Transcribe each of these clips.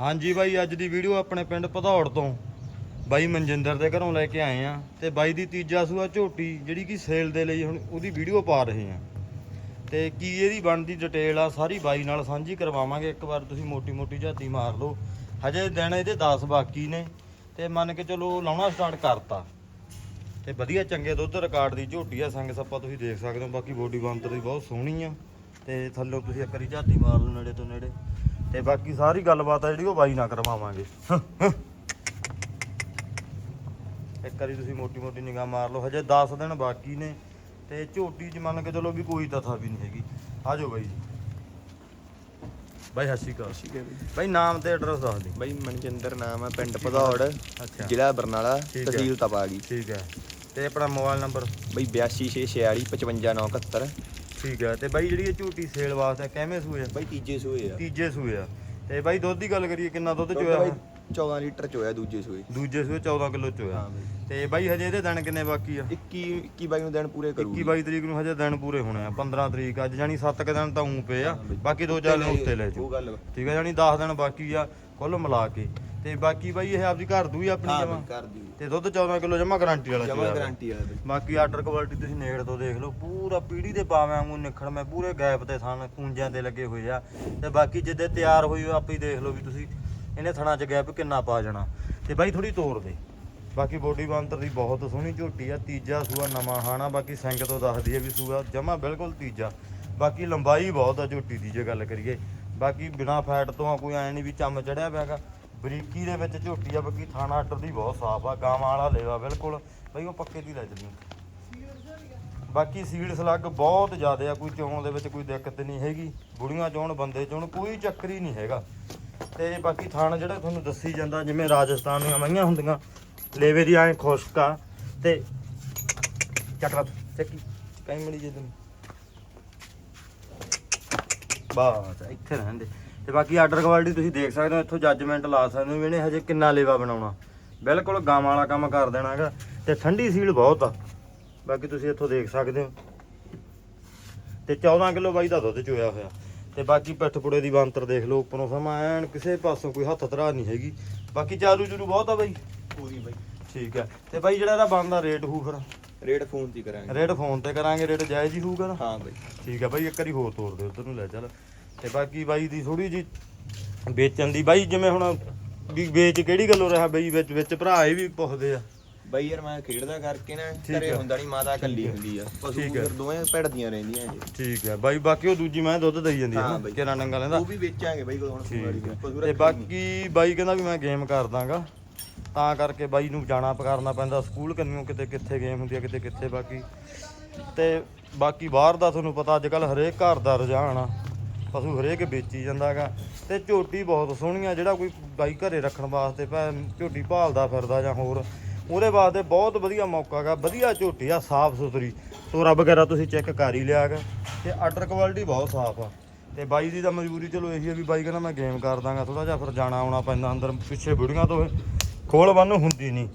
ਹਾਂਜੀ ਬਾਈ, ਅੱਜ ਦੀ ਵੀਡੀਓ ਆਪਣੇ ਪਿੰਡ ਭਦੌੜ ਤੋਂ। ਬਾਈ ਮਨਜਿੰਦਰ ਦੇ ਘਰੋਂ ਲੈ ਕੇ ਆਏ ਆ ਤੇ ਬਾਈ ਦੀ ਤੀਜਾ ਸੂਆ ਝੋਟੀ ਜਿਹੜੀ ਕਿ ਸੇਲ ਦੇ ਲਈ ਹੁਣ ਉਹਦੀ ਵੀਡੀਓ ਪਾ ਰਹੇ ਆ। ਤੇ ਕੀ ਇਹਦੀ ਬਣਦੀ ਡਿਟੇਲ ਆ, ਸਾਰੀ ਬਾਈ ਨਾਲ ਸਾਂਝੀ ਕਰਵਾਵਾਂਗੇ। ਇੱਕ ਵਾਰ ਤੁਸੀਂ ਮੋਟੀ ਮੋਟੀ ਝਾਤੀ ਮਾਰ ਲਓ। ਹਜੇ ਦਿਨ ਇਹਦੇ 10 ਬਾਕੀ ਨੇ ਤੇ ਮੰਨ ਕੇ ਚਲੋ ਲਾਉਣਾ ਸਟਾਰਟ ਕਰਤਾ। ਤੇ ਵਧੀਆ ਚੰਗੇ ਦੁੱਧ ਰਿਕਾਰਡ ਦੀ ਝੋਟੀ ਆ, ਸੰਗ ਸੱਪਾ ਤੁਸੀਂ ਦੇਖ ਸਕਦੇ ਹੋ। ਬਾਕੀ ਬੋਡੀ ਬੰਤਰ ਦੀ ਬਹੁਤ ਸੋਹਣੀ ਆ। ਤੇ ਥੱਲੋਂ ਤੁਸੀਂ ਇੱਕ ਵਾਰੀ ਝਾਤੀ ਮਾਰ ਲਓ ਨੇੜੇ ਤੋਂ ਨੇੜੇ। ਤੇ ਬਾਕੀ ਸਾਰੀ ਗੱਲਬਾਤ ਆ ਜਿਹੜੀ ਉਹ ਬਾਈ ਨਾਲ ਕਰਵਾਵਾਂਗੇ। ਇੱਕ ਵਾਰੀ ਤੁਸੀਂ ਮੋਟੀ ਮੋਟੀ ਨਿਗਾਹ ਮਾਰ ਲਓ ਹਜੇ 10 ਦਿਨ ਬਾਕੀ ਨੇ ਤੇ ਝੋਟੀ 'ਚ ਮੰਨ ਕੇ ਚਲੋ ਵੀ ਕੋਈ ਤਥਾ ਵੀ ਨਹੀਂ ਹੈਗੀ। ਆ ਜਾਓ ਬਾਈ ਜੀ। ਬਾਈ ਸਤਿ ਸ਼੍ਰੀ ਅਕਾਲ। ਠੀਕ ਹੈ ਬਈ ਬਾਈ ਨਾਮ ਤੇ ਐਡਰੈਸ ਦੱਸ ਦਿਓ। ਬਈ ਮਨਜਿੰਦਰ ਨਾਮ ਹੈ ਪਿੰਡ ਭਦੌੜ ਅੱਛਾ। ਜ਼ਿਲ੍ਹਾ ਬਰਨਾਲਾ ਠੀਕ ਹੈ। ਤਹਿਸੀਲ ਤਪਾਗੀ ਠੀਕ ਹੈ ਤੇ ਆਪਣਾ ਮੋਬਾਈਲ ਨੰਬਰ? ਬਈ 8246 55971 ਠੀਕ ਹੈ ਤੇ ਬਾਈ ਜਿਹੜੀ ਇਹ ਝੂਟੀ ਸੇਲ ਵਾਸਤੇ ਕਿਵੇਂ ਸੂਏ ਆ? ਬਈ ਤੀਜੇ ਸੂਏ ਆ। ਤੀਜੇ ਸੂਏ ਆ। ਤੇ ਬਾਈ ਦੁੱਧ ਦੀ ਗੱਲ ਕਰੀਏ ਕਿੰਨਾ ਦੁੱਧ ਦੁੱਧ ਚੋਇਆ ਬਈ 14 ਲੀਟਰ ਚੋਇਆ ਦੂਜੇ ਸੂਏ। ਦੂਜੇ ਸੂਏ 14 ਕਿਲੋ ਚੋਇਆ ਤੇ ਬਾਈ ਹਜੇ ਇਹਦੇ ਦਿਨ ਕਿੰਨੇ ਬਾਕੀ ਆ? 21 21 ਬਾਈ ਨੂੰ ਦਿਨ ਪੂਰੇ 21 ਕਰੂਗੀ 22 ਤਰੀਕ ਨੂੰ ਹਜੇ ਦਿਨ ਪੂਰੇ ਹੋਣੇ ਆ 15 ਤਰੀਕ ਅੱਜ ਜਾਨੀ 7 ਕ ਦਿਨ ਤਾਂ ਉਂ ਪਏ ਆ। ਬਾਕੀ ਦੋ ਚਾਰ ਦਿਨ ਉੱਤੇ ਲੈ ਜਾਓ। ਠੀਕ ਹੈ ਜਾਨੀ 10 ਦਿਨ ਬਾਕੀ ਆ ਕੁੱਲ ਮਿਲਾ ਕੇ। ਤੇ ਬਾਕੀ ਬਾਈ ਇਹ ਆਪਦੀ ਘਰ ਦੂ ਹੀ ਆਪਣੀ ਜਮਾ ਕਰ ਤੇ ਦੁੱਧ 14 ਕਿਲੋ ਜਮਾ ਗਾਰੰਟੀ ਵਾਲਾ ਜਮਾ। ਗਾਰੰਟੀ ਆ। ਬਈ। ਬਾਕੀ ਆਰਡਰ ਕੁਆਲਿਟੀ ਤੁਸੀਂ ਨੇੜ ਤੋਂ ਦੇਖ ਲਓ ਪੂਰਾ ਪੀੜੀ ਦੇ ਪਾਵੇਂ ਵਾਂਗੂ ਨਿਖੜ ਮੈਂ ਪੂਰੇ ਗੈਪ ਤੇ ਥਣ ਕੁੰਜਾਂ ਤੇ ਲੱਗੇ ਹੋਏ ਆ। ਤੇ ਬਾਕੀ ਜਿੱਦੇ ਤਿਆਰ ਹੋਈ ਆਪੇ ਦੇਖ ਲਓ ਵੀ ਤੁਸੀਂ। ਇਹਨੇ ਥਣਾ 'ਚ ਗੈਪ ਕਿੰਨਾ ਪਾ ਜਾਣਾ ਤੇ ਬਾਈ ਥੋੜੀ ਤੋੜ ਦੇ। ਬਾਕੀ ਬੋਡੀ ਬਾਂਦਰ ਦੀ ਬਹੁਤ ਸੋਹਣੀ ਝੋਟੀ ਆ, ਤੀਜਾ ਸੂਆ ਨਵਾਂ ਹਾਣਾ, ਬਾਕੀ ਸਿੰਘ ਤੋਂ ਦੱਸਦੀ ਆ ਵੀ ਸੂਆ ਜਮਾ ਬਿਲਕੁਲ ਤੀਜਾ। ਬਾਕੀ ਲੰਬਾਈ ਬਹੁਤ ਆ ਝੋਟੀ ਦੀ ਜੇ ਗੱਲ ਕਰੀਏ। ਬਾਕੀ ਬਿਨਾ ਫੈਟ ਤੋਂ ਆ ਕੋਈ ਐ ਨਹੀਂ ਵੀ ਚੰਮ ਚੜਿਆ ਪਿਆਗਾ ਬਰੀਕੀ ਦੇ ਵਿੱਚ ਝੋਟੀ ਆ, ਬਾਕੀ ਥਾਣਾ ਆਰਡਰ ਦੀ ਬਹੁਤ ਸਾਫ਼ ਆ, ਗਾਵਾਂ ਵਾਲਾ ਲੇਵਾ ਬਿਲਕੁਲ। ਬਈ ਉਹ ਪੱਕੇ ਦੀ ਲੈ ਜਣੀ ਬਾਕੀ ਸੀਡ ਸਲੱਗ ਬਹੁਤ ਜ਼ਿਆਦਾ ਆ, ਕੋਈ ਚੋਣ ਦੇ ਵਿੱਚ ਕੋਈ ਦਿੱਕਤ ਨਹੀਂ ਹੈਗੀ। ਬੁੜੀਆਂ ਚੋਣ ਬੰਦੇ ਚੋਣ ਕੋਈ ਚੱਕਰ ਹੀ ਨਹੀਂ ਹੈਗਾ। ਤੇ ਬਾਕੀ ਥਾਣ ਜਿਹੜਾ ਤੁਹਾਨੂੰ ਦੱਸੀ ਜਾਂਦਾ, ਜਿਵੇਂ ਰਾਜਸਥਾਨ ਦੀਆਂ ਮਈਆਂ ਹੁੰਦੀਆਂ, ਲੇਵੇ ਦੀ ਐ ਖੁਸ਼ਕ ਆ ਤੇ ਚੱਕਰਾ ਚੱਕੀ ਕਈ ਮੜੀ ਜੇ ਤੈਨੂੰ। ਬਾਸ, ਇੱਥੇ ਰਹਿੰਦੇ। ਤੇ ਬਾਕੀ ਆਰਡਰ ਕੁਆਲਿਟੀ ਤੁਸੀਂ ਦੇਖ ਸਕਦੇ ਹੋ, ਇੱਥੋਂ ਜੱਜਮੈਂਟ ਲਾ ਸਕਦੇ ਹੋ ਵੀ ਇਹਨੇ ਹਜੇ ਕਿੰਨਾ ਲੇਵਾ ਬਣਾਉਣਾ। ਬਿਲਕੁਲ ਗਾਵਾਂ ਵਾਲਾ ਕੰਮ ਕਰ ਦੇਣਾ ਹੈਗਾ ਤੇ ਠੰਡੀ ਸੀਲ ਬਹੁਤ ਆ। ਬਾਕੀ ਤੁਸੀਂ ਇੱਥੋਂ ਦੇਖ ਸਕਦੇ ਹੋ। ਤੇ 14 ਕਿਲੋ ਬਾਈ ਦਾ ਦੁੱਧ ਚੋਇਆ ਹੋਇਆ। ਤੇ ਬਾਕੀ ਪਿੱਠ ਪੁੜੇ ਦੀ ਬਾਂਤਰ ਦੇਖ ਲਓ ਉੱਪਰੋਂ ਸਮਾਂ ਐਨ ਕਿਸੇ ਪਾਸੋਂ ਕੋਈ ਹੱਥ ਧਰਾ ਨਹੀਂ ਹੈਗੀ। ਬਾਕੀ ਚਾਰੂ ਚੂਰੂ ਬਹੁਤ ਆ ਬਾਈ? ਪੂਰੀ ਬਾਈ। ਠੀਕ ਹੈ ਤੇ ਬਾਈ ਜਿਹੜਾ ਇਹਦਾ ਬਣਦਾ ਰੇਟ ਹੋਊ ਫਿਰ? ਰੇਟ ਫੋਨ ਤੇ ਕਰਾਂਗੇ। ਰੇਟ ਫੋਨ ਤੇ ਕਰਾਂਗੇ ਰੇਟ ਜਾਇਜ਼ ਹੀ ਹੋਊਗਾ ਨਾ? ਹਾਂ ਬਾਈ। ਠੀਕ ਹੈ ਬਾਈ ਇੱਕ ਵਾਰੀ ਹੋਰ ਤੋੜ ਦੇ ਉਧਰ ਨੂੰ ਲੈ ਚੱਲ। ਤੇ ਬਾਕੀ ਬਾਈ ਦੀ ਥੋੜੀ ਜੀ ਵੇਚਣ ਦੀ ਬਾਈ ਜਿਵੇਂ ਹੁਣ ਵੀ ਵੇਚ ਕਿਹੜੀ ਗੱਲੋਂ ਰਿਹਾ ਬਈ? ਵਿੱਚ ਵਿੱਚ ਭਰਾ ਇਹ ਵੀ ਪੁੱਛਦੇ ਆ। ਬਾਈ ਯਾਰ ਮੈਂ ਖੇਡਦਾ ਕਰਕੇ ਨਾ ਘਰੇ। ਹੁੰਦਾ ਨਹੀਂ ਮਾਤਾ ਕੱਲੀ ਹੁੰਦੀ ਆ। ਪਸ਼ੂ। ਫਿਰ ਦੋਵੇਂ ਭੜਦੀਆਂ ਰਹਿੰਦੀਆਂ ਇਹ ਠੀਕ ਹੈ ਬਾਈ ਬਾਕੀ ਉਹ ਦੂਜੀ ਮੈਂ ਦੁੱਧ ਦੇਈ ਜਾਂਦੀ ਬਾਈ। ਕਿਹੜਾ ਨੰਗਾ ਲੈਂਦਾ ਉਹ ਵੀ ਵੇਚਾਂਗੇ ਬਾਈ ਕੋਲ ਹੁਣ। ਪਸ਼ੂ ਤੇ ਬਾਕੀ ਬਾਈ ਕਹਿੰਦਾ ਵੀ ਮੈਂ ਗੇਮ ਕਰ ਦਾਂਗਾ। ਤਾਂ ਕਰਕੇ ਬਾਈ ਨੂੰ ਜਾਣਾ ਕਰਨਾ ਪੈਂਦਾ ਸਕੂਲ ਕੰਨਿਓ ਕਿਤੇ ਕਿੱਥੇ ਗੇਮ ਹੁੰਦੀ ਆ ਕਿਤੇ ਕਿੱਥੇ ਬਾਕੀ। ਤੇ ਬਾਕੀ ਬਾਹਰ ਦਾ ਤੁਹਾਨੂੰ ਪਤਾ ਅੱਜ ਕੱਲ ਹਰੇਕ ਘਰ ਦਾ ਰੁਝਾਨ ਆ। ਪਸ਼ੂ ਹਰੇਕ ਵੇਚੀ ਜਾਂਦਾਗਾ। ਤੇ ਝੋਟੀ ਬਹੁਤ ਸੋਹਣੀ ਆ ਜਿਹੜਾ ਕੋਈ ਬਾਈ ਘਰੇ ਰੱਖਣ ਵਾਸਤੇ ਝੋਟੀ ਭਾਲਦਾ ਫਿਰਦਾ ਜਾਂ ਹੋਰ। ਉਹਦੇ ਵਾਸਤੇ ਬਹੁਤ ਵਧੀਆ ਮੌਕਾ ਗਾ ਵਧੀਆ ਝੋਟੀ ਆ, ਸਾਫ਼ ਸੁਥਰੀ। ਤੋਰਾ ਵਗੈਰਾ ਤੁਸੀਂ ਚੈੱਕ ਕਰ ਹੀ ਲਿਆਗਾ ਤੇ ਆਰਡਰ ਕੁਆਲਿਟੀ ਬਹੁਤ ਸਾਫ਼ ਆ। ਤੇ ਬਾਈ ਦੀ ਤਾਂ ਮਜਬੂਰੀ, ਚਲੋ ਇਹੀ ਆ ਵੀ ਬਾਈ ਕਹਿੰਦਾ ਮੈਂ ਗੇਮ ਕਰ ਦਾਂਗਾ ਥੋੜਾ ਜਿਹਾ ਫਿਰ ਜਾਣਾ ਆਉਣਾ ਪੈਂਦਾ ਅੰਦਰ, ਪਿੱਛੇ ਬੁੜੀਆਂ ਤੋਂ ਖੋਲ ਬੰਨ ਹੁੰਦੀ ਨਹੀਂ।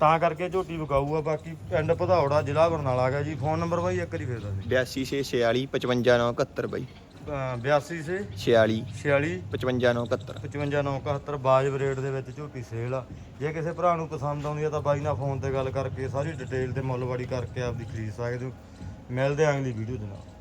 ਤਾਂ ਕਰਕੇ ਝੋਟੀ ਵਿਕਾਊ ਆ, ਬਾਕੀ ਪਿੰਡ ਭਦੌੜਾ ਜ਼ਿਲ੍ਹਾ ਬਰਨਾਲਾ ਹੈਗਾ ਜੀ, ਫੋਨ ਨੰਬਰ ਬਾਈ ਇੱਕ ਵਾਰੀ ਫੇਰ ਦੱਸ 8246 55971 ਬਾਈ। 82 ਸੇ। 46 46 55971 55971 ਬਾਜਬ ਰੇਟ ਦੇ ਵਿੱਚ ਝੋਟੀ ਸੇਲ ਆ। ਜੇ ਕਿਸੇ ਭਰਾ ਨੂੰ ਪਸੰਦ ਆਉਂਦੀ ਆ ਤਾਂ ਬਾਈ ਨਾਲ ਫੋਨ ਤੇ ਗੱਲ ਕਰਕੇ ਸਾਰੀ ਡਿਟੇਲ ਤੇ ਮੁੱਲਵਾੜੀ ਕਰਕੇ ਆਪਦੀ ਖਰੀਦ ਸਕਦੇ ਹੋ। ਮਿਲਦੇ ਆਂ ਅਗਲੀ ਵੀਡੀਓ ਦੇ ਨਾਲ।